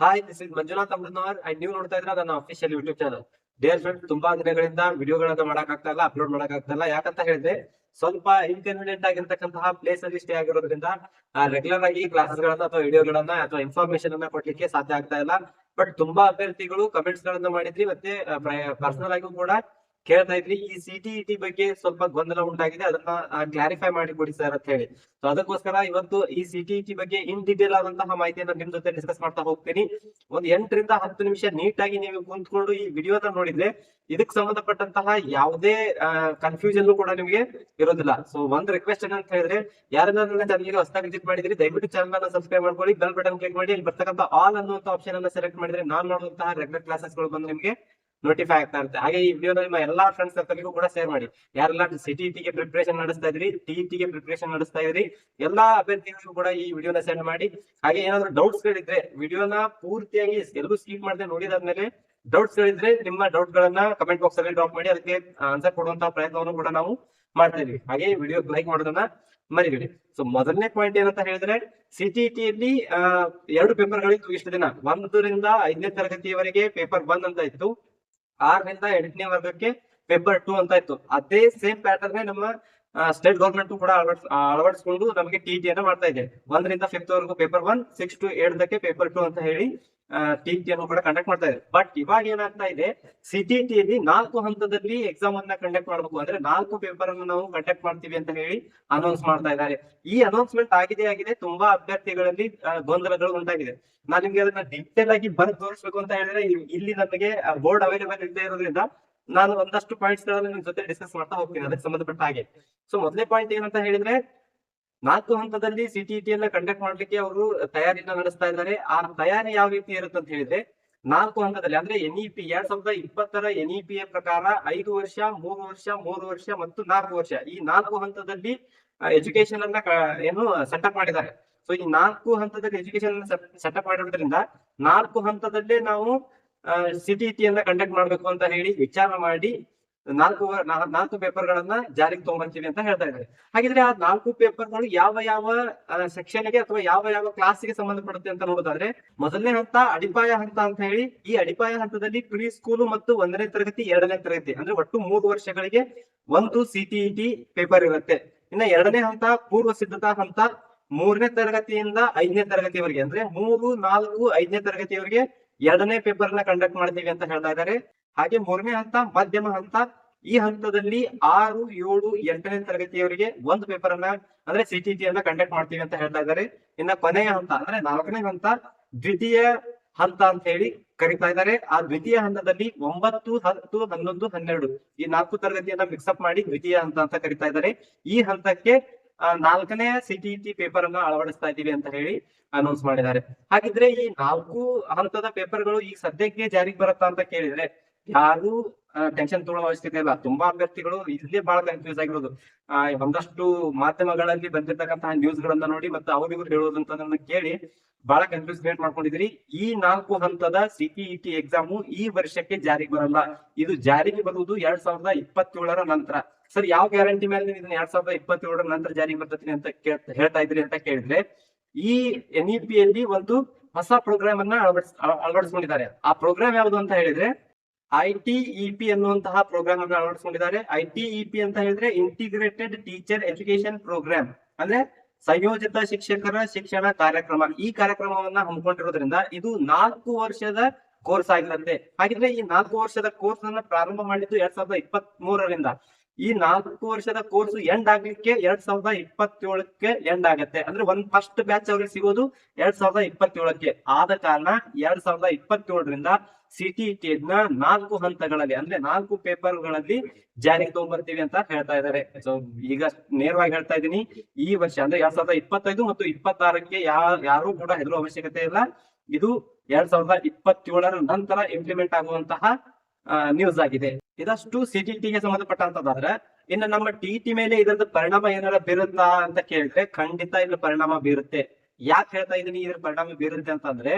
Hi this is Manjunath Amrutnavar. And ನೀವು ನೋಡ್ತಾ ಇದ್ರೆ ನನ್ನ official YouTube channel dear friend ತುಂಬಾ ದಿನಗಳಿಂದ ವಿಡಿಯೋಗಳನ್ನ ಮಾಡಕ್ ಆಗ್ತಾ ಇಲ್ಲ ಅಪ್ಲೋಡ್ ಮಾಡಕ್ ಆಗ್ತಾ ಇಲ್ಲ. ಯಾಕಂತ ಹೇಳಿದ್ರೆ, ಸ್ವಲ್ಪ ಇನ್ಕನ್ವೀನಿಯಂಟ್ ಆಗಿರ್ತಕ್ಕಂತಹ ಪ್ಲೇಸ್ ಅಲ್ಲಿ ಸ್ಟೇ ಆಗಿರೋದ್ರಿಂದ ರೆಗ್ಯುಲರ್ ಆಗಿ ಕ್ಲಾಸಸ್ ಗಳನ್ನ ಅಥವಾ ವಿಡಿಯೋಗಳನ್ನ ಅಥವಾ ಇನ್ಫಾರ್ಮೇಶನ್ ಅನ್ನ ಕೊಡ್ಲಿಕ್ಕೆ ಸಾಧ್ಯ ಆಗ್ತಾ ಇಲ್ಲ. ಬಟ್ ತುಂಬಾ ಅಭ್ಯರ್ಥಿಗಳು ಕಮೆಂಟ್ಸ್ ಗಳನ್ನ ಮಾಡಿದ್ರಿ, ಮತ್ತೆ ಪರ್ಸನಲ್ ಆಗಿಯೂ ಕೂಡ ಕೇಳ್ತಾ ಇದ್ರಿ ಈ ಸಿಟಿಇಟಿ ಬಗ್ಗೆ ಸ್ವಲ್ಪ ಗೊಂದಲ ಉಂಟಾಗಿದೆ. ಅದನ್ನ ಕ್ಲಾರಿಫೈ ಮಾಡಿ ಕೊಡಿ ಸರ್ ಅಂತ ಹೇಳಿ. ಸೊ ಅದಕ್ಕೋಸ್ಕರ ಇವತ್ತು ಈ ಸಿಟಿಇಟಿ ಬಗ್ಗೆ ಇನ್ ಡೀಟೇಲ್ ಆದಂತಹ ಮಾಹಿತಿಯನ್ನು ನಿಮ್ ಜೊತೆ ಡಿಸ್ಕಸ್ ಮಾಡ್ತಾ ಹೋಗ್ತೀನಿ. ಒಂದ್ ಎಂಟರಿಂದ ಹತ್ತು ನಿಮಿಷ ನೀಟ್ ಆಗಿ ನೀವು ಕುಂತ್ಕೊಂಡು ಈ ವಿಡಿಯೋನ ನೋಡಿದ್ರೆ ಇದಕ್ ಸಂಬಂಧಪಟ್ಟಂತಹ ಯಾವುದೇ ಕನ್ಫ್ಯೂಷನ್ ಕೂಡ ನಿಮಗೆ ಇರೋದಿಲ್ಲ. ಸೊ ಒಂದ್ ರಿಕ್ವೆಸ್ಟ್ ಏನಂತ ಹೇಳಿದ್ರೆ ಯಾರೆಲ್ಲ ನನ್ನ ಚಾನಲ್ಗೆ ಹೊಸದಾಗಿ ವಿಸಿಟ್ ಮಾಡಿದ್ರಿ, ದಯವಿಟ್ಟು ಚಾನಲ್ ಅನ್ನ ಸಬ್ಸ್ಕ್ರೈಬ್ ಮಾಡ್ಕೊಳ್ಳಿ ಬೆಲ್ ಬಟನ್ ಕ್ಲಿಕ್ ಮಾಡಿ, ಅಲ್ಲಿ ಬರ್ತಕ್ಕಂಥ ಆಲ್ ಅನ್ನುವಂತ ಆಪ್ಷನ್ ಅನ್ನ ಸೆಲೆಕ್ಟ್ ಮಾಡಿದ್ರೆ ನಾನ್ ನೋಡುವಂತಹ ರೆಗ್ಯುಲರ್ ಕ್ಲಾಸಸ್ಗಳು ಬಂದು ನಿಮಗೆ ನೋಟಿಫೈ ಆಗ್ತಾ ಇರುತ್ತೆ. ಹಾಗೆ ಈ ವಿಡಿಯೋ ನಿಮ್ಮ ಎಲ್ಲಾ ಫ್ರೆಂಡ್ಸ್ ಸರ್ಕಲ್ಗೂ ಕೂಡ ಶೇರ್ ಮಾಡಿ. ಯಾರೆಲ್ಲ ಸಿಟಿಟಿಗೆ ಪ್ರಿಪರೇಷನ್ ನಡೆಸ್ತಾ ಇದ್ರಿ ಟಿಇಟಿಗೆ ಪ್ರಿಪರೇಷನ್ ನಡೆಸ್ತಾ ಇದ್ರಿ, ಎಲ್ಲಾ ಅಭ್ಯರ್ಥಿಗಳಿಗೂ ಕೂಡ ಈ ವಿಡಿಯೋನ ಸೆಂಡ್ ಮಾಡಿ. ಹಾಗೆ ಏನಾದ್ರು ಡೌಟ್ಸ್ ಗಳಿದ್ರೆ ವಿಡಿಯೋನ ಪೂರ್ತಿಯಾಗಿ ಎಲ್ಲೂ ಸ್ಕಿಪ್ ಮಾಡದೆ ನೋಡಿದಾದ್ಮೇಲೆ ಡೌಟ್ಸ್ ಗಳಿದ್ರೆ ನಿಮ್ಮ ಡೌಟ್ ಗಳನ್ನ ಕಮೆಂಟ್ ಬಾಕ್ಸ್ ಅಲ್ಲಿ ಡ್ರಾಪ್ ಮಾಡಿ, ಅದಕ್ಕೆ ಆನ್ಸರ್ ಕೊಡುವಂತಹ ಪ್ರಯತ್ನವನ್ನು ಕೂಡ ನಾವು ಮಾಡ್ತಾ ಇದೀವಿ. ಹಾಗೆ ವಿಡಿಯೋ ಲೈಕ್ ಮಾಡೋದನ್ನ ಮರಿಬೇಡಿ. ಸೊ ಮೊದಲನೇ ಪಾಯಿಂಟ್ ಏನಂತ ಹೇಳಿದ್ರೆ ಸಿಟಿಟಿಯಲ್ಲಿ ಎರಡು ಪೇಪರ್ ಗಳಿತ್ತು ಇಷ್ಟು ದಿನ. ಒಂದರಿಂದ ಐದನೇ ತರಗತಿಯವರೆಗೆ ಪೇಪರ್ ಒನ್ ಅಂತ ಇತ್ತು. ಆರರಿಂದ ಎಂಟನೇ ವರ್ಗಕ್ಕೆ ಪೇಪರ್ ಟೂ ಅಂತ ಇತ್ತು. ಅದೇ ಸೇಮ್ ಪ್ಯಾಟರ್ನ್ ನಮ್ಮ ಸ್ಟೇಟ್ ಗೌರ್ಮೆಂಟ್ ಕೂಡ ಅಳವಡಿಸ್ ಅಳವಡಿಸ್ಕೊಂಡು ನಮಗೆ ಟಿ ಟಿ ಅನ್ನ ಮಾಡ್ತಾ ಇದೆ ಒಂದರಿಂದ ಫಿಫ್ತ್ ವರೆಗೂ ಪೇಪರ್ ಒನ್ ಸಿಕ್ಸ್ ಟು ಏಳದಕ್ಕೆ ಪೇಪರ್ ಟೂ ಅಂತ ಹೇಳಿ ಟಿ ಟಿ ಅನ್ನು ಕೂಡ ಕಂಡಕ್ಟ್ ಮಾಡ್ತಾ ಇದ್ದಾರೆ. ಬಟ್ ಇವಾಗ ಏನಾಗ್ತಾ ಇದೆ ಸಿಟಿ ಟಿಯಲ್ಲಿ ನಾಲ್ಕು ಹಂತದಲ್ಲಿ ಎಕ್ಸಾಮ್ ಅನ್ನ ಕಂಡಕ್ಟ್ ಮಾಡಬೇಕು ಅಂದ್ರೆ ನಾಲ್ಕು ಪೇಪರ್ ಅನ್ನು ನಾವು ಕಂಡಕ್ಟ್ ಮಾಡ್ತೀವಿ ಅಂತ ಹೇಳಿ ಅನೌನ್ಸ್ ಮಾಡ್ತಾ ಇದ್ದಾರೆ. ಈ ಅನೌನ್ಸ್ಮೆಂಟ್ ಆಗಿದೆ ಆಗಿದೆ, ತುಂಬಾ ಅಭ್ಯರ್ಥಿಗಳಲ್ಲಿ ಗೊಂದಲಗಳು ಉಂಟಾಗಿದೆ. ನಾನು ನಿಮ್ಗೆ ಅದನ್ನ ಡಿಟೇಲ್ ಆಗಿ ಬಂದ್ ತೋರಿಸ್ಬೇಕು ಅಂತ ಹೇಳಿದ್ರೆ ಇಲ್ಲಿ ನಮಗೆ ಬೋರ್ಡ್ ಅವೈಲೇಬಲ್ ಇಲ್ಲದೆ ಇರೋದ್ರಿಂದ ನಾನು ಒಂದಷ್ಟು ಪಾಯಿಂಟ್ಸ್ ಗಳನ್ನ ನಿಮ್ ಜೊತೆ ಡಿಸ್ಕಸ್ ಮಾಡ್ತಾ ಹೋಗ್ತೀನಿ, ಅದಕ್ಕೆ ಸಂಬಂಧಪಟ್ಟ ಹಾಗೆ. ಸೊ ಮೊದಲೇ ಪಾಯಿಂಟ್ ಏನಂತ ಹೇಳಿದ್ರೆ ನಾಲ್ಕು ಹಂತದಲ್ಲಿ ಸಿಟಿಟಿ ಅನ್ನ ಕಂಡಕ್ಟ್ ಮಾಡ್ಲಿಕ್ಕೆ ಅವರು ತಯಾರಿಯನ್ನ ನಡೆಸ್ತಾ ಇದ್ದಾರೆ. ಆ ತಯಾರಿ ಯಾವ ರೀತಿ ಇರುತ್ತೆ ಅಂತ ಹೇಳಿದ್ರೆ, ನಾಲ್ಕು ಹಂತದಲ್ಲಿ ಅಂದ್ರೆ ಎನ್ ಇ ಪಿ ಎರಡ್ ಸಾವಿರದ ಇಪ್ಪತ್ತರ ಎನ್ ಇ ಪಿ ಪ್ರಕಾರ ಐದು ವರ್ಷ, ಮೂರು ವರ್ಷ ಮೂರು ವರ್ಷ ಮತ್ತು ನಾಲ್ಕು ವರ್ಷ. ಈ ನಾಲ್ಕು ಹಂತದಲ್ಲಿ ಎಜುಕೇಶನ್ ಅನ್ನ ಏನು ಸೆಟಪ್ ಮಾಡಿದ್ದಾರೆ. ಸೊ ಈ ನಾಲ್ಕು ಹಂತದಲ್ಲಿ ಎಜುಕೇಶನ್ ಸೆಟಪ್ ಮಾಡಿರೋದ್ರಿಂದ ನಾಲ್ಕು ಹಂತದಲ್ಲೇ ನಾವು ಸಿಟಿಇಟಿಯನ್ನ ಕಂಡಕ್ಟ್ ಮಾಡ್ಬೇಕು ಅಂತ ಹೇಳಿ ವಿಚಾರ ಮಾಡಿ ನಾಲ್ಕು ನಾಲ್ಕು ಪೇಪರ್ ಗಳನ್ನ ಜಾರಿಗೆ ತಗೊಂಡ್ಬರ್ತೀವಿ ಅಂತ ಹೇಳ್ತಾ ಇದ್ದಾರೆ. ಹಾಗಿದ್ರೆ ಆ ನಾಲ್ಕು ಪೇಪರ್ಗಳು ಯಾವ ಯಾವ ಸೆಕ್ಷನ್ಗೆ ಅಥವಾ ಯಾವ ಯಾವ ಕ್ಲಾಸ್ಗೆ ಸಂಬಂಧಪಡುತ್ತೆ ಅಂತ ನೋಡೋದಾದ್ರೆ, ಮೊದಲನೇ ಹಂತ ಅಡಿಪಾಯ ಹಂತ ಅಂತ ಹೇಳಿ, ಈ ಅಡಿಪಾಯ ಹಂತದಲ್ಲಿ ಪ್ರೀ ಸ್ಕೂಲ್ ಮತ್ತು ಒಂದನೇ ತರಗತಿ, ಎರಡನೇ ತರಗತಿ, ಅಂದ್ರೆ ಒಟ್ಟು ಮೂರು ವರ್ಷಗಳಿಗೆ ಒಂದು ಸಿಟಿಇಟಿ ಪೇಪರ್ ಇರುತ್ತೆ. ಇನ್ನ ಎರಡನೇ ಹಂತ, ಪೂರ್ವ ಸಿದ್ಧತಾ ಹಂತ, ಮೂರನೇ ತರಗತಿಯಿಂದ ಐದನೇ ತರಗತಿವರೆಗೆ, ಅಂದ್ರೆ ಮೂರು, ನಾಲ್ಕು, ಐದನೇ ತರಗತಿಯವರೆಗೆ ಎರಡನೇ ಪೇಪರ್ನ ಕಂಡಕ್ಟ್ ಮಾಡ್ತೀವಿ ಅಂತ ಹೇಳ್ತಾ ಇದ್ದಾರೆ. ಹಾಗೆ ಮೂರನೇ ಹಂತ, ಮಧ್ಯಮ ಹಂತ. ಈ ಹಂತದಲ್ಲಿ ಆರು, ಏಳು, ಎಂಟನೇ ತರಗತಿಯವರಿಗೆ ಒಂದು ಪೇಪರ್ ಅನ್ನ, ಅಂದ್ರೆ ಸಿಟಿಟಿ ಅನ್ನ ಕಂಡಕ್ಟ್ ಮಾಡ್ತೀವಿ ಅಂತ ಹೇಳ್ತಾ ಇದ್ದಾರೆ. ಇನ್ನ ಕೊನೆಯ ಹಂತ, ಅಂದ್ರೆ ನಾಲ್ಕನೇ ಹಂತ, ದ್ವಿತೀಯ ಹಂತ ಅಂತ ಹೇಳಿ ಕರಿತಾ ಇದ್ದಾರೆ. ಆ ದ್ವಿತೀಯ ಹಂತದಲ್ಲಿ ಒಂಬತ್ತು, ಹತ್ತು, ಹನ್ನೊಂದು, ಹನ್ನೆರಡು ಈ ನಾಲ್ಕು ತರಗತಿಯನ್ನ ಮಿಕ್ಸಪ್ ಮಾಡಿ ದ್ವಿತೀಯ ಹಂತ ಅಂತ ಕರಿತಾ ಇದ್ದಾರೆ. ಈ ಹಂತಕ್ಕೆ ನಾಲ್ಕನೇ ಸಿಟಿಟಿ ಪೇಪರ್ ಅನ್ನ ಅಳವಡಿಸ್ತಾ ಇದ್ದೀವಿ ಅಂತ ಹೇಳಿ ಅನೌನ್ಸ್ ಮಾಡಿದ್ದಾರೆ. ಹಾಗಿದ್ರೆ ಈ ನಾಲ್ಕು ಹಂತದ ಪೇಪರ್ಗಳು ಈಗ ಸದ್ಯಕ್ಕೆ ಜಾರಿಗೆ ಬರುತ್ತಾ ಅಂತ ಕೇಳಿದ್ರೆ ಯಾರು ಟೆನ್ಷನ್ ತಗೊಳ್ಳೋ ಅವಶ್ಯಕತೆ ಇಲ್ಲ. ತುಂಬಾ ಅಭ್ಯರ್ಥಿಗಳು ಇಲ್ಲೇ ಬಹಳ ಕನ್ಫ್ಯೂಸ್ ಆಗಿರೋದು. ಆ, ಒಂದಷ್ಟು ಮಾಧ್ಯಮಗಳಲ್ಲಿ ಬಂದಿರ್ತಕ್ಕಂತಹ ನ್ಯೂಸ್ ಗಳನ್ನ ನೋಡಿ ಮತ್ತೆ ಅವರಿಗೂ ಹೇಳೋದಂತ ಕೇಳಿ ಬಹಳ ಕನ್ಫ್ಯೂಸ್ ಕ್ರಿಯೇಟ್ ಮಾಡ್ಕೊಂಡಿದ್ರಿ. ಈ ನಾಲ್ಕು ಹಂತದ ಸಿಟಿಇಟಿ ಎಕ್ಸಾಮು ಈ ವರ್ಷಕ್ಕೆ ಜಾರಿಗೆ ಬರಲ್ಲ. ಇದು ಜಾರಿಗೆ ಬರುವುದು ಎರಡ್ ಸಾವಿರದ ಇಪ್ಪತ್ತೇಳರ ನಂತರ. ಸರ್ ಯಾವ ಗ್ಯಾರಂಟಿ ಮೇಲೆ ನೀವು ಇದನ್ನ ಎರಡ್ ಸಾವಿರದ ಇಪ್ಪತ್ತೇಳರ ನಂತರ ಜಾರಿಗೆ ಬರ್ತೈತಿ ಅಂತ ಹೇಳ್ತಾ ಇದ್ರಿ ಅಂತ ಕೇಳಿದ್ರೆ ಈ ಎನ್ ಅಲ್ಲಿ ಒಂದು ಹೊಸ ಪ್ರೋಗ್ರಾಮ್ ಅನ್ನ ಅಳವಡಿಸ್ ಅಳ- ಅಳವಡಿಸ್ಕೊಂಡಿದ್ದಾರೆ. ಆ ಪ್ರೋಗ್ರಾಮ್ ಯಾವುದು ಅಂತ ಹೇಳಿದ್ರೆ ಐ ಟಿ ಇ ಪಿ ಅನ್ನುವಂತಹ ಪ್ರೋಗ್ರಾಮ್ ಅನ್ನು ಅಳವಡಿಸಿಕೊಂಡಿದ್ದಾರೆ. ಐ ಟಿ ಇ ಪಿ ಅಂತ ಹೇಳಿದ್ರೆ ಇಂಟಿಗ್ರೇಟೆಡ್ ಟೀಚರ್ ಎಜುಕೇಶನ್ ಪ್ರೋಗ್ರಾಮ್ ಅಂದ್ರೆ ಸಂಯೋಜಿತ ಶಿಕ್ಷಕರ ಶಿಕ್ಷಣ ಕಾರ್ಯಕ್ರಮ. ಈ ಕಾರ್ಯಕ್ರಮವನ್ನ ಹಮ್ಮಿಕೊಂಡಿರೋದ್ರಿಂದ ಇದು ನಾಲ್ಕು ವರ್ಷದ ಕೋರ್ಸ್ ಆಗಿರುತ್ತೆ. ಹಾಗಿದ್ರೆ ಈ ನಾಲ್ಕು ವರ್ಷದ ಕೋರ್ಸ್ ಅನ್ನ ಪ್ರಾರಂಭ ಮಾಡಿದ್ದು ಎರಡ್ ಸಾವಿರದ ಇಪ್ಪತ್ತ್ ಮೂರರಿಂದ ಈ ನಾಲ್ಕು ವರ್ಷದ ಕೋರ್ಸ್ ಎಂಡ್ ಆಗ್ಲಿಕ್ಕೆ ಎರಡ್ ಸಾವಿರದ ಇಪ್ಪತ್ತೇಳಕ್ಕೆ ಎಂಡ್ ಆಗತ್ತೆ. ಅಂದ್ರೆ ಒಂದ್ ಫಸ್ಟ್ ಬ್ಯಾಚ್ ಅವ್ರಿಗೆ ಸಿಗೋದು ಎರಡ್ ಸಾವಿರದ ಇಪ್ಪತ್ತೇಳಕ್ಕೆ. ಆದ ಕಾರಣ ಎರಡ್ ಸಾವಿರದ ಇಪ್ಪತ್ತೇಳರಿಂದ ಸಿಟಿಟಿ ನ ನಾಲ್ಕು ಹಂತಗಳಲ್ಲಿ, ಅಂದ್ರೆ ನಾಲ್ಕು ಪೇಪರ್ಗಳಲ್ಲಿ ಜಾರಿಗೆ ತಗೊಂಡ್ಬರ್ತೀವಿ ಅಂತ ಹೇಳ್ತಾ ಇದ್ದಾರೆ. ಸೊ ಈಗ ನೇರವಾಗಿ ಹೇಳ್ತಾ ಇದ್ದೀನಿ, ಈ ವರ್ಷ ಅಂದ್ರೆ ಎರಡ್ ಸಾವಿರದ ಇಪ್ಪತ್ತೈದು ಮತ್ತು ಇಪ್ಪತ್ತಾರಕ್ಕೆ ಯಾರು ಕೂಡ ಹೆದರುವ ಅವಶ್ಯಕತೆ ಇಲ್ಲ. ಇದು ಎರಡ್ ಸಾವಿರದ ಇಪ್ಪತ್ತೇಳರ ನಂತರ ಇಂಪ್ಲಿಮೆಂಟ್ ಆಗುವಂತಹ ನ್ಯೂಸ್ ಆಗಿದೆ. ಇದಷ್ಟು ಸಿಟಿಟಿಗೆ ಸಂಬಂಧಪಟ್ಟಂತದಾದ್ರೆ, ಇನ್ನು ನಮ್ಮ ಟಿಟಿ ಮೇಲೆ ಇದರದ ಪರಿಣಾಮ ಏನಾರ ಬೀರುತ್ತಾ ಅಂತ ಕೇಳಿದ್ರೆ ಖಂಡಿತ ಇದ್ರ ಪರಿಣಾಮ ಬೀರುತ್ತೆ. ಯಾಕೆ ಹೇಳ್ತಾ ಇದೀನಿ ಇದ್ರ ಪರಿಣಾಮ ಬೀರುತ್ತೆ ಅಂತಂದ್ರೆ,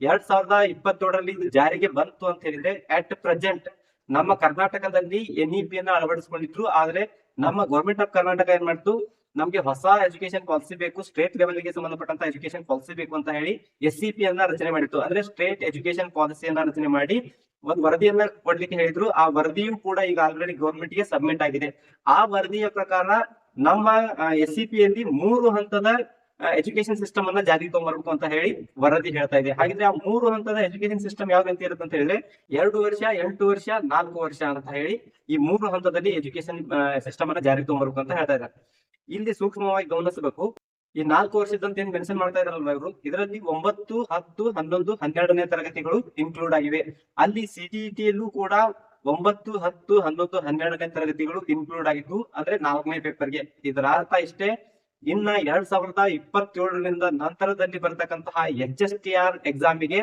ಎರಡ್ ಸಾವಿರದ ಇಪ್ಪತ್ತೇಳರಲ್ಲಿ ಇದು ಜಾರಿಗೆ ಬಂತು ಅಂತ ಹೇಳಿದ್ರೆ ಅಟ್ ಪ್ರೆಸೆಂಟ್ ನಮ್ಮ ಕರ್ನಾಟಕದಲ್ಲಿ ಎನ್ ಇ ಪಿ ಅನ್ನ ಅಳವಡಿಸಿಕೊಂಡಿದ್ರು. ಆದ್ರೆ ನಮ್ಮ ಗೌರ್ಮೆಂಟ್ ಆಫ್ ಕರ್ನಾಟಕ ಏನ್ ಮಾಡ್ತು? ನಮ್ಗೆ ಹೊಸ ಎಜುಕೇಶನ್ ಪಾಲಿಸಿ ಬೇಕು ಸ್ಟೇಟ್ ಲೆವೆಲ್ಗೆ ಸಂಬಂಧಪಟ್ಟಂತ ಎಜುಕೇಶನ್ ಪಾಲಿಸಿ ಬೇಕು ಅಂತ ಹೇಳಿ ಎಸ್ ಸಿ ಪಿ ಅನ್ನ ರಚನೆ ಮಾಡಿತ್ತು. ಅಂದ್ರೆ ಸ್ಟೇಟ್ ಎಜುಕೇಶನ್ ಪಾಲಿಸಿಯನ್ನ ರಚನೆ ಮಾಡಿ ಒಂದು ವರದಿಯನ್ನ ಕೊಡ್ಲಿಕ್ಕೆ ಹೇಳಿದ್ರು. ಆ ವರದಿಯು ಕೂಡ ಈಗ ಆಲ್ರೆಡಿ ಗೌರ್ಮೆಂಟ್ಗೆ ಸಬ್ಮಿಟ್ ಆಗಿದೆ. ಆ ವರದಿಯ ಪ್ರಕಾರ ನಮ್ಮ ಎಸ್ ಸಿ ಪಿ ಮೂರು ಹಂತದ ಎಜುಕೇಶನ್ ಸಿಸ್ಟಮ್ ಅನ್ನ ಜಾರಿಗೆ ತಗೊಂಡ್ಬರ್ಬೇಕು ಅಂತ ಹೇಳಿ ವರದಿ ಹೇಳ್ತಾ ಇದೆ. ಹಾಗಿದ್ರೆ ಆ ಮೂರು ಹಂತದ ಎಜುಕೇಶನ್ ಸಿಸ್ಟಮ್ ಯಾವ್ದು ಅಂತ ಇರುತ್ತೆ ಅಂತ ಹೇಳಿದ್ರೆ ಎರಡು ವರ್ಷ, ಎಂಟು ವರ್ಷ, ನಾಲ್ಕು ವರ್ಷ ಅಂತ ಹೇಳಿ ಈ ಮೂರು ಹಂತದಲ್ಲಿ ಎಜುಕೇಶನ್ ಸಿಸ್ಟಮ್ ಅನ್ನ ಜಾರಿಗೆ ತಗೊಂಡ್ಬರ್ಬೇಕು ಅಂತ ಹೇಳ್ತಾ ಇದ್ದಾರೆ. ಇಲ್ಲಿ ಸೂಕ್ಷ್ಮವಾಗಿ ಗಮನಿಸಬೇಕು. ಈ ನಾಲ್ಕು ವರ್ಷದಂತ ಏನ್ ಮೆನ್ಷನ್ ಮಾಡ್ತಾ ಇದಾರಲ್ವಾ ಇವರು? ಇದರಲ್ಲಿ ಒಂಬತ್ತು, ಹತ್ತು, ಹನ್ನೊಂದು, ಹನ್ನೆರಡನೇ ತರಗತಿಗಳು ಇನ್ಕ್ಲೂಡ್ ಆಗಿವೆ. ಅಲ್ಲಿ ಸಿಟಿಇಟಿಯಲ್ಲೂ ಕೂಡ ಒಂಬತ್ತು, ಹತ್ತು, ಹನ್ನೊಂದು, ಹನ್ನೆರಡನೇ ತರಗತಿಗಳು ಇನ್ಕ್ಲೂಡ್ ಆಗಿದ್ದು, ಅಂದ್ರೆ ನಾಲ್ಕನೇ ಪೇಪರ್ಗೆ ಇದರ ಅರ್ಥ ಇಷ್ಟೇ, ಇನ್ನ ಎರಡ್ ಸಾವಿರದ ಇಪ್ಪತ್ತೇಳರಿಂದ ನಂತರದಲ್ಲಿ ಬರ್ತಕ್ಕಂತಹ ಎಚ್ ಎಸ್ ಟಿ ಆರ್ ಎಕ್ಸಾಮಿಗೆ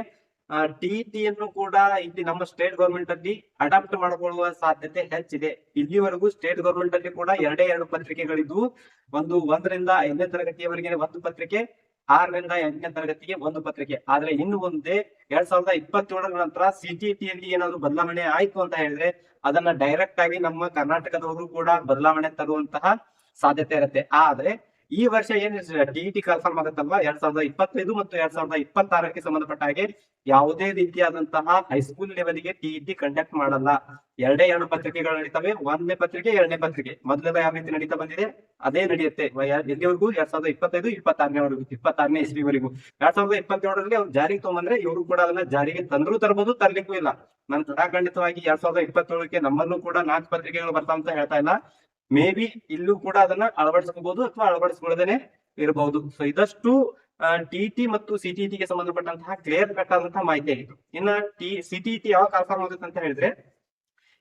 ಟಿ ಅನ್ನು ಕೂಡ ಇಲ್ಲಿ ನಮ್ಮ ಸ್ಟೇಟ್ ಗವರ್ಮೆಂಟ್ ಅಲ್ಲಿ ಅಡಾಪ್ಟ್ ಮಾಡಿಕೊಳ್ಳುವ ಸಾಧ್ಯತೆ ಹೆಚ್ಚಿದೆ. ಇಲ್ಲಿವರೆಗೂ ಸ್ಟೇಟ್ ಗವರ್ಮೆಂಟ್ ಅಲ್ಲಿ ಕೂಡ ಎರಡೇ ಎರಡು ಪತ್ರಿಕೆಗಳಿದ್ದು, ಒಂದು ಒಂದರಿಂದ ಐದನೇ ತರಗತಿಯವರೆಗೆ ಒಂದು ಪತ್ರಿಕೆ, ಆರರಿಂದ ಎಂಟನೇ ತರಗತಿಗೆ ಒಂದು ಪತ್ರಿಕೆ. ಆದ್ರೆ ಇನ್ನು ಮುಂದೆ ಎರಡ್ ಸಾವಿರದ ಇಪ್ಪತ್ತೇಳರ ನಂತರ ಸಿಟಿಟಿ ಅಲ್ಲಿ ಏನಾದ್ರು ಬದಲಾವಣೆ ಆಯ್ತು ಅಂತ ಹೇಳಿದ್ರೆ ಅದನ್ನ ಡೈರೆಕ್ಟ್ ಆಗಿ ನಮ್ಮ ಕರ್ನಾಟಕದವರು ಕೂಡ ಬದಲಾವಣೆ ತರುವಂತಹ ಸಾಧ್ಯತೆ ಇರುತ್ತೆ. ಆದ್ರೆ ಈ ವರ್ಷ ಏನ್ ಟಿಇಟಿ ಕನ್ಫರ್ಮ್ ಆಗುತ್ತಲ್ವಾ? ಎರಡ್ ಸಾವಿರದ ಇಪ್ಪತ್ತೈದು ಮತ್ತು ಎರಡ್ ಸಾವಿರದ ಇಪ್ಪತ್ತಾರಕ್ಕೆ ಸಂಬಂಧಪಟ್ಟ ಹಾಗೆ ಯಾವುದೇ ರೀತಿಯಾದಂತಹ ಹೈಸ್ಕೂಲ್ ಲೆವೆಲ್ಗೆ ಟಿಇಟಿ ಕಂಡಕ್ಟ್ ಮಾಡಲ್ಲ. ಎರಡೇ ಎರಡು ಪತ್ರಿಕೆಗಳು ನಡೀತವೆ. ಒಂದನೇ ಪತ್ರಿಕೆ, ಎರಡನೇ ಪತ್ರಿಕೆ. ಮೊದಲೆಲ್ಲ ಯಾವ ರೀತಿ ನಡೀತಾ ಬಂದಿದೆ? ಅದೇ ನಡೆಯುತ್ತೆ. ಎಲ್ಲಿವರೆಗೂ? ಎರಡ್ ಸಾವಿರದ ಇಪ್ಪತ್ತೈದು ಇಪ್ಪತ್ತಾರನೇವರೆಗೂ ಇಪ್ಪತ್ತಾರನೇ ಇಸ್ವಿವರೆಗೂ ಎರಡ್ ಸಾವಿರದ ಇಪ್ಪತ್ತೇಳರಲ್ಲಿ ಅವ್ರು ಜಾರಿಗೆ ತಗೊಂಡ್ರೆ ಇವರು ಕೂಡ ಅದನ್ನ ಜಾರಿಗೆ ತಂದ್ರು ತರಬಹುದು ತರ್ಲಿಕ್ಕೂ ಇಲ್ಲ. ನಾನು ಖಂಡಿತವಾಗಿ ಎರಡ್ ಸಾವಿರದ ಇಪ್ಪತ್ತೇಳಕ್ಕೆ ನಮ್ಮಲ್ಲೂ ಕೂಡ ನಾಲ್ಕು ಪತ್ರಿಕೆಗಳು ಬರ್ತಾ ಅಂತ ಹೇಳ್ತಾ ಇಲ್ಲ. ಮೇ ಬಿ ಇಲ್ಲೂ ಕೂಡ ಅದನ್ನ ಅಳವಡಿಸ್ಕೋಬಹುದು ಅಥವಾ ಅಳವಡಿಸ್ಕೊಳ್ಳದೇನೆ ಇರಬಹುದು ಸೊ ಇದಷ್ಟು ಟಿಟಿ ಮತ್ತು ಸಿಟಿಟಿ ಗೆ ಸಂಬಂಧಪಟ್ಟಂತಹ ಕ್ಲಿಯರ್ ಕಟ್ ಆದಂತಹ ಮಾಹಿತಿ ಆಗಿತ್ತು ಇನ್ನ ಟಿ ಸಿಟಿಟಿ ಯಾವಾಗ ಕನ್ಫರ್ಮ್ ಆಗುತ್ತೆ ಅಂತ ಹೇಳಿದ್ರೆ,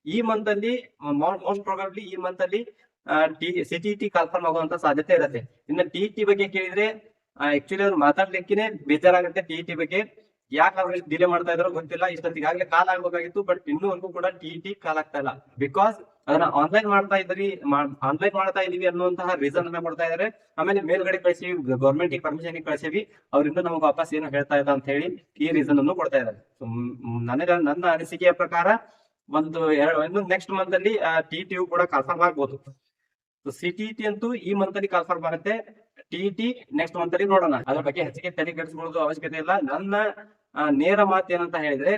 ಈ ಮಂತ್ ಅಲ್ಲಿ ಮೋಸ್ಟ್ ಪ್ರಾಬಬ್ಲಿ ಈ ಮಂತ್ ಅಲ್ಲಿ ಟಿ ಸಿಟಿಟಿ ಕನ್ಫರ್ಮ್ ಆಗುವಂತ ಸಾಧ್ಯತೆ ಇರುತ್ತೆ. ಇನ್ನು ಟಿಇಟಿ ಬಗ್ಗೆ ಕೇಳಿದ್ರೆ ಆಕ್ಚುಲಿ ಅವ್ರು ಮಾತಾಡ್ಲಿಕ್ಕೆ ಬೇಜಾರಾಗುತ್ತೆ ಟಿಇಟಿ ಬಗ್ಗೆ. ಯಾಕೆ ಅವ್ರು ಡಿಲೇ ಮಾಡ್ತಾ ಇದಾರೋ ಗೊತ್ತಿಲ್ಲ. ಇಷ್ಟೊತ್ತಿಗಾಗ್ಲೇ ಕಾಲ್ ಆಗ್ಬೇಕಾಗಿತ್ತು ಬಟ್ ಇನ್ನೂವರೆಗೂ ಕೂಡ ಟಿಇಟಿ ಕಾಲ್ ಆಗ್ತಾ ಇಲ್ಲ. ಬಿಕಾಸ್ ಅದನ್ನ ಆನ್ಲೈನ್ ಮಾಡ್ತಾ ಇದ್ರಿ ಆನ್ಲೈನ್ ಮಾಡ್ತಾ ಇದೀವಿ ಅನ್ನುವಂತಹ ರೀಸನ್ ಅನ್ನ ಕೊಡ್ತಾ ಇದಾರೆ. ಆಮೇಲೆ ಮೇಲ್ಗಡೆ ಕಳಿಸಿ ಗೌರ್ಮೆಂಟ್ ಪರ್ಮಿಷನ್ ಕಳಿಸಿವಿ. ಅವರಿಂದ ನಮಗೆ ವಾಪಸ್ ಏನು ಹೇಳ್ತಾ ಇದ್ದ ಅಂತ ಹೇಳಿ ಈ ರೀಸನ್ ಅನ್ನು ಕೊಡ್ತಾ ಇದ್ದಾರೆ ನನಗ, ನನ್ನ ಅನಿಸಿಕೆಯ ಪ್ರಕಾರ ಒಂದು ಎರಡು ನೆಕ್ಸ್ಟ್ ಮಂತ್ ಅಲ್ಲಿ ಟಿ ಟಿ ಕೂಡ ಕನ್ಫರ್ಮ್ ಆಗ್ಬೋದು. ಸಿ ಟಿ ಟಿ ಅಂತೂ ಈ ಮಂತ್ ಅಲ್ಲಿ ಕನ್ಫರ್ಮ್ ಆಗುತ್ತೆ. ಟಿ ಟಿ ನೆಕ್ಸ್ಟ್ ಮಂತ್ ಅಲ್ಲಿ ನೋಡೋಣ. ಅದ್ರ ಬಗ್ಗೆ ಹೆಚ್ಚಿಗೆ ತಲೆ ಕೆಡಿಸ್ಕೊಳ್ಳೋದು ಅವಶ್ಯಕತೆ ಇಲ್ಲ. ನನ್ನ ನೇರ ಮಾತು ಏನಂತ ಹೇಳಿದ್ರೆ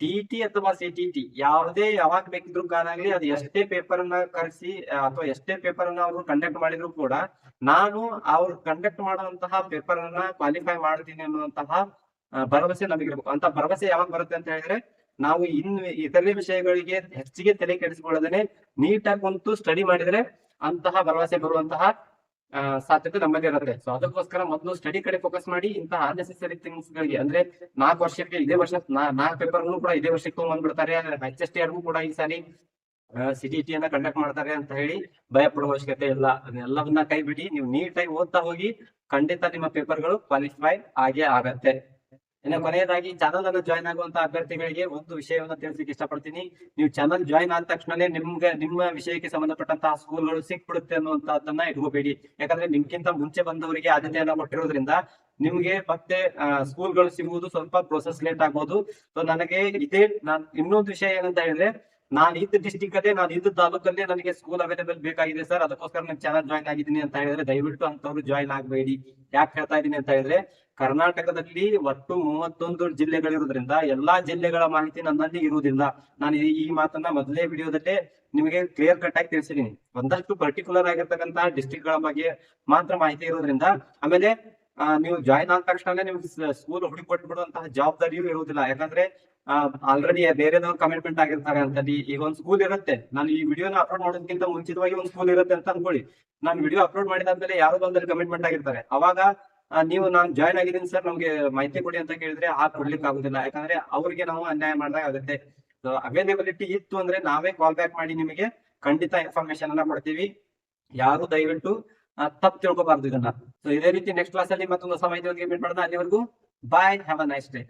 ಟಿ ಟಿ ಅಥವಾ ಸಿ ಟಿ ಟಿ ಯಾವ್ದೇ ಯಾವಾಗ ಬೇಕಿದ್ರು ಗಾನಾಗ್ಲಿ ಅದು ಎಷ್ಟೇ ಪೇಪರ್ ಅನ್ನ ಕರೆಸಿ ಅಥವಾ ಎಷ್ಟೇ ಪೇಪರ್ ಅನ್ನ ಅವರು ಕಂಡಕ್ಟ್ ಮಾಡಿದ್ರು ಕೂಡ, ನಾನು ಅವ್ರು ಕಂಡಕ್ಟ್ ಮಾಡುವಂತಹ ಪೇಪರ್ ಅನ್ನ ಕ್ವಾಲಿಫೈ ಮಾಡ್ತೀನಿ ಅನ್ನುವಂತಹ ಭರವಸೆ ನಮಗಿರ್ಬೇಕು. ಅಂತ ಭರವಸೆ ಯಾವಾಗ ಬರುತ್ತೆ ಅಂತ ಹೇಳಿದ್ರೆ, ನಾವು ಇನ್ ಇತರೆ ವಿಷಯಗಳಿಗೆ ಹೆಚ್ಚಿಗೆ ತಲೆ ಕೆಡಿಸಿಕೊಳ್ಳದೇನೆ ನೀಟಾಗಿ ಕುಂತು ಸ್ಟಡಿ ಮಾಡಿದ್ರೆ ಅಂತಹ ಭರವಸೆ ಬರುವಂತಹ ಸಾಧ್ಯತೆ ನಮ್ಮಲ್ಲಿ ಇರುತ್ತೆ. ಸೊ ಅದಕ್ಕೋಸ್ಕರ ಮೊದಲು ಸ್ಟಡಿ ಕಡೆ ಫೋಕಸ್ ಮಾಡಿ ಇಂತಹ ಅನ್ನೆಸೆಸರಿ ಥಿಂಗ್ಸ್ ಗಳಿಗೆ, ಅಂದ್ರೆ ನಾಲ್ಕು ವರ್ಷಕ್ಕೆ ಇದೇ ವರ್ಷ ನಾಲ್ಕು ಪೇಪರ್ ಕೂಡ ಇದೇ ವರ್ಷಕ್ಕೆ ತಗೊಂಡ್ಬಿಡ್ತಾರೆ ಎಚ್ ಎಸ್ ಟಿ ಆರ್ಗೂ ಕೂಡ ಈ ಸಾರಿ ಸಿಟಿ ಅನ್ನ ಕಂಡಕ್ಟ್ ಮಾಡ್ತಾರೆ ಅಂತ ಹೇಳಿ ಭಯ ಪಡುವ ಅವಶ್ಯಕತೆ ಇಲ್ಲ. ಅದನ್ನೆಲ್ಲವನ್ನ ಕೈ ಬಿಡಿ ನೀವು ನೀಟಾಗಿ ಓದ್ತಾ ಹೋಗಿ ಖಂಡಿತ ನಿಮ್ಮ ಪೇಪರ್ಗಳು ಕ್ವಾಲಿಫೈ ಆಗೇ ಆಗತ್ತೆ. ಇನ್ನು ಕೊನೆಯದಾಗಿ ಚಾನಲ್ ಅನ್ನು ಜಾಯ್ನ್ ಆಗುವಂತ ಅಭ್ಯರ್ಥಿಗಳಿಗೆ ಒಂದು ವಿಷಯವನ್ನು ತಿಳಿಸಲಿಕ್ಕೆ ಇಷ್ಟಪಡ್ತೀನಿ. ನೀವು ಚಾನಲ್ ಜಾಯ್ನ್ ಆದ ತಕ್ಷಣನೇ ನಿಮ್ಗೆ ನಿಮ್ಮ ವಿಷಯಕ್ಕೆ ಸಂಬಂಧಪಟ್ಟಂತಹ ಸ್ಕೂಲ್ಗಳು ಸಿಕ್ಬಿಡುತ್ತೆ ಅನ್ನುವಂತಹದ್ದನ್ನ ಇಟ್ಕೋಬೇಡಿ. ಯಾಕಂದ್ರೆ ನಿಮ್ಗಿಂತ ಮುಂಚೆ ಬಂದವರಿಗೆ ಆದ್ಯತೆಯನ್ನ ಕೊಟ್ಟಿರೋದ್ರಿಂದ ನಿಮ್ಗೆ ಮತ್ತೆ ಸ್ಕೂಲ್ಗಳು ಸಿಗುವುದು ಸ್ವಲ್ಪ ಪ್ರೊಸೆಸ್ ಲೇಟ್ ಆಗ್ಬೋದು. ಸೊ ನನಗೆ ಇದೇ ನಾನ್ ಇನ್ನೊಂದು ವಿಷಯ ಏನಂತ ಹೇಳಿದ್ರೆ ನಾನು ಇದ್ದ ಡಿಸ್ಟಿಕ್ ಅಲ್ಲೇ, ನಾನು ಇದ್ದ ತಾಲೂಕಲ್ಲೇ ನನಗೆ ಸ್ಕೂಲ್ ಅವೈಲೇಬಲ್ ಬೇಕಾಗಿದೆ ಸರ್ ಅದಕ್ಕೋಸ್ಕರ ನಾನು ಚಾನಲ್ ಜಾಯ್ನ್ ಆಗಿದ್ದೀನಿ ಅಂತ ಹೇಳಿದ್ರೆ ದಯವಿಟ್ಟು ಅಂತವ್ರು ಜಾಯ್ನ್ ಆಗಬೇಡಿ. ಯಾಕೆ ಹೇಳ್ತಾ ಇದ್ದೀನಿ ಅಂತ ಹೇಳಿದ್ರೆ ಕರ್ನಾಟಕದಲ್ಲಿ ಒಟ್ಟು ಮೂವತ್ತೊಂದು ಜಿಲ್ಲೆಗಳಿರೋದ್ರಿಂದ ಎಲ್ಲಾ ಜಿಲ್ಲೆಗಳ ಮಾಹಿತಿ ನನ್ನಲ್ಲಿ ಇರುವುದಿಲ್ಲ. ನಾನು ಈ- ಮಾತನ್ನ ಮೊದಲೇ ವಿಡಿಯೋದಲ್ಲೇ ನಿಮಗೆ ಕ್ಲಿಯರ್ ಕಟ್ ಆಗಿ ತಿಳಿಸಿದೀನಿ ಒಂದಷ್ಟು ಪರ್ಟಿಕ್ಯುಲರ್ ಆಗಿರ್ತಕ್ಕಂತಹ ಡಿಸ್ಟಿಕ್ಗಳ ಬಗ್ಗೆ ಮಾತ್ರ ಮಾಹಿತಿ ಇರೋದ್ರಿಂದ, ಆಮೇಲೆ ನೀವು ಜಾಯ್ನ್ ಆದ ತಕ್ಷಣ ನಿಮ್ಗೆ ಸ್ಕೂಲ್ ಹುಡುಕೊಟ್ಬಿಡುವಂತಹ ಜವಾಬ್ದಾರಿಯೂ ಇರುವುದಿಲ್ಲ. ಯಾಕಂದ್ರೆ ಆಲ್ರೆಡಿ ಬೇರೆದವ್ರು ಕಮಿಟ್ಮೆಂಟ್ ಆಗಿರ್ತಾರೆ ಅಂತ ಈಗ ಒಂದ್ ಸ್ಕೂಲ್ ಇರುತ್ತೆ. ನಾನು ಈ ವಿಡಿಯೋನ ಅಪ್ಲೋಡ್ ಮಾಡೋದಕ್ಕಿಂತ ಮುಂಚಿತವಾಗಿ ಒಂದು ಸ್ಕೂಲ್ ಇರುತ್ತೆ ಅಂತ ಅನ್ಕೊಳ್ಳಿ. ನಾನು ವಿಡಿಯೋ ಅಪ್ಲೋಡ್ ಮಾಡಿದಾದ್ಮೇಲೆ ಯಾರು ಬಂದ್ರೆ ಕಮಿಟ್ಮೆಂಟ್ ಆಗಿರ್ತಾರೆ. ಅವಾಗ ನೀವು ನಾನು ಜಾಯ್ನ್ ಆಗಿದ್ದೀನಿ ಸರ್ ನಮ್ಗೆ ಮಾಹಿತಿ ಕೊಡಿ ಅಂತ ಕೇಳಿದ್ರೆ ಆ ಕೊಡ್ಲಿಕ್ಕೆ ಆಗುದಿಲ್ಲ. ಯಾಕಂದ್ರೆ ಅವ್ರಿಗೆ ನಾವು ಅನ್ಯಾಯ ಮಾಡ್ದಾಗ ಆಗುತ್ತೆ. ಅವೈಲೇಬಿಲಿಟಿ ಇತ್ತು ಅಂದ್ರೆ ನಾವೇ ಕಾಲ್ ಬ್ಯಾಕ್ ಮಾಡಿ ನಿಮಗೆ ಖಂಡಿತ ಇನ್ಫಾರ್ಮೇಶನ್ ಅನ್ನ ಕೊಡ್ತೀವಿ. ಯಾರು ದಯವಿಟ್ಟು ತಪ್ಪು ತಿಳ್ಕೊಬಾರ್ದು ಇದನ್ನ. ಸೊ ಇದೇ ರೀತಿ ನೆಕ್ಸ್ಟ್ ಕ್ಲಾಸ್ ಅಲ್ಲಿ ಮತ್ತೊಂದು ಸಮಯದ ಮೀಟ್ ಮಾಡೋಣ. ಅಲ್ಲಿವರೆಗೂ bye have a nice day